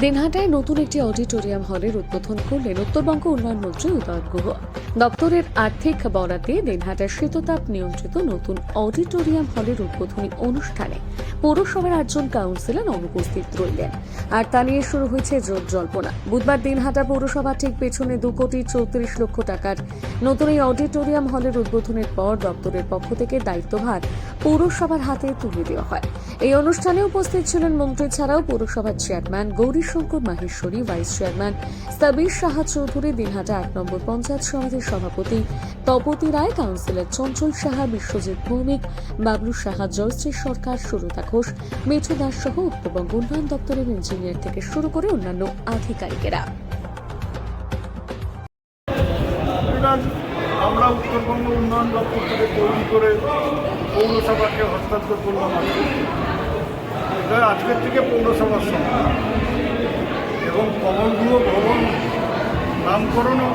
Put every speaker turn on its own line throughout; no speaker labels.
দিনহাটায় নতুন একটি অডিটোরিয়াম হলের উদ্বোধন করলেন উত্তরবঙ্গ উন্নয়ন মন্ত্রী উদয় গুহ। দপ্তরের আর্থিক বরাদ্দে দিনহাটার শীততাপ নিয়ন্ত্রিত নতুন অডিটোরিয়াম হলের উদ্বোধনী অনুষ্ঠানে পৌরসভার আটজন কাউন্সিলর অনুপস্থিত রইলেন। আর তা নিয়ে শুরু হয়েছে জোর জল্পনা। বুধবার দিনহাটা পৌরসভা ঠিক পেছনে দু কোটি চৌত্রিশ লক্ষ টাকার নতুন এই অডিটোরিয়াম হলের উদ্বোধনের পর দপ্তরের পক্ষ থেকে দায়িত্বভার পৌরসভার হাতে তুলে দেওয়া হয়। এই অনুষ্ঠানে উপস্থিত ছিলেন মন্ত্রী ছাড়াও পৌরসভার chairman Gourishankar Maheshwari, vice chairman Sabir Saha Chowdhury, Dinhata এক নম্বর পঞ্চায়েত সমিতির সভাপতি তপতি রায়, কাউন্সিলর চঞ্চল সাহা, বিশ্বজিৎ ভৌমিক, বাবলু সাহা, জয়শ্রী সরকার, সুরতা ঘোষ, মিঠু দাস সহ উত্তরবঙ্গ উন্নয়ন দপ্তরের ইঞ্জিনিয়ার থেকে শুরু করে অন্যান্য আধিকারিকেরা।
আমরা উত্তরবঙ্গ উন্নয়ন দপ্তর থেকে তৈরি করে পৌরসভাকে হস্তান্তর করলাম আজকে। আজকের থেকে পৌরসভার সঙ্গে এবং কমলগুলো ভবন নামকরণও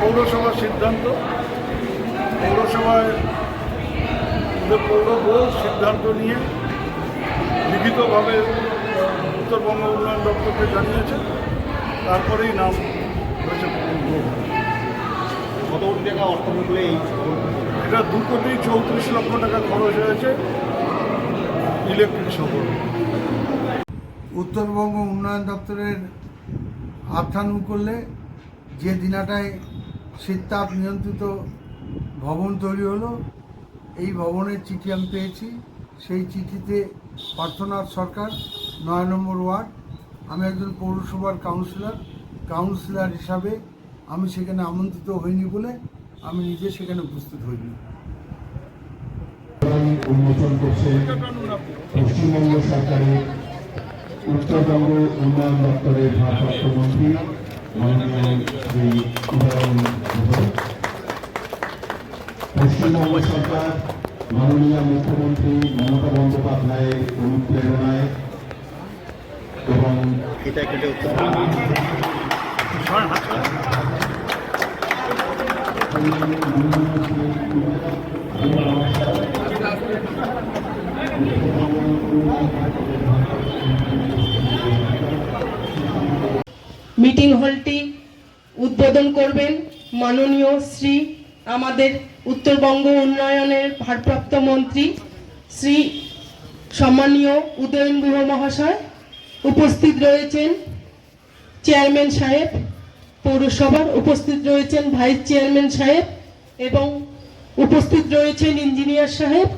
পৌরসভার সিদ্ধান্ত। পৌরসভায় যে পৌর বোর্ড সিদ্ধান্ত নিয়ে লিখিতভাবে উত্তরবঙ্গ উন্নয়ন দপ্তরকে জানিয়েছে তারপরেই নাম হয়েছে
কত কোটি টাকা অর্থ এই
এটা দু কোটি চৌত্রিশ লক্ষ টাকা খরচ হয়েছে ইলেকট্রিক সকল
উত্তরবঙ্গ উন্নয়ন দপ্তরের করলে যে দিনাটায় শীততাপ নিয়ন্ত্রিত ভবন তৈরি হলো, এই ভবনের চিঠি আমি পেয়েছি। সেই চিঠিতে পার্থনাথ সরকার, নয় নম্বর ওয়ার্ড, আমি একজন পৌরসভার কাউন্সিলর কাউন্সিলর হিসাবে আমি সেখানে আমন্ত্রিত হইনি বলে আমি নিজে সেখানে উপস্থিত হইনি।
উন্মোচন করছে পশ্চিমবঙ্গ সরকারের উত্তরবঙ্গ উন্নয়ন দপ্তরের ভারপ্রাপ্ত মন্ত্রী, মাননীয় শ্রী উদয়ন। পশ্চিমবঙ্গ সরকার, মাননীয় মুখ্যমন্ত্রী মমতা বন্দ্যোপাধ্যায়ের অনুপ্রেরণায় এবং
এটা কেটে উত্তর
মিটিং হলটি উদ্বোধন করবেন মাননীয় শ্রী আমাদের উত্তরবঙ্গ উন্নয়নের ভারপ্রাপ্ত মন্ত্রী শ্রী সম্মানীয় উদয়ন গুহ মহাশয়। উপস্থিত রয়েছেন চেয়ারম্যান সাহেব, পৌরসভার উপস্থিত রয়েছেন ভাইস চেয়ারম্যান সাহেব এবং উপস্থিত রয়েছেন ইঞ্জিনিয়ার সাহেব।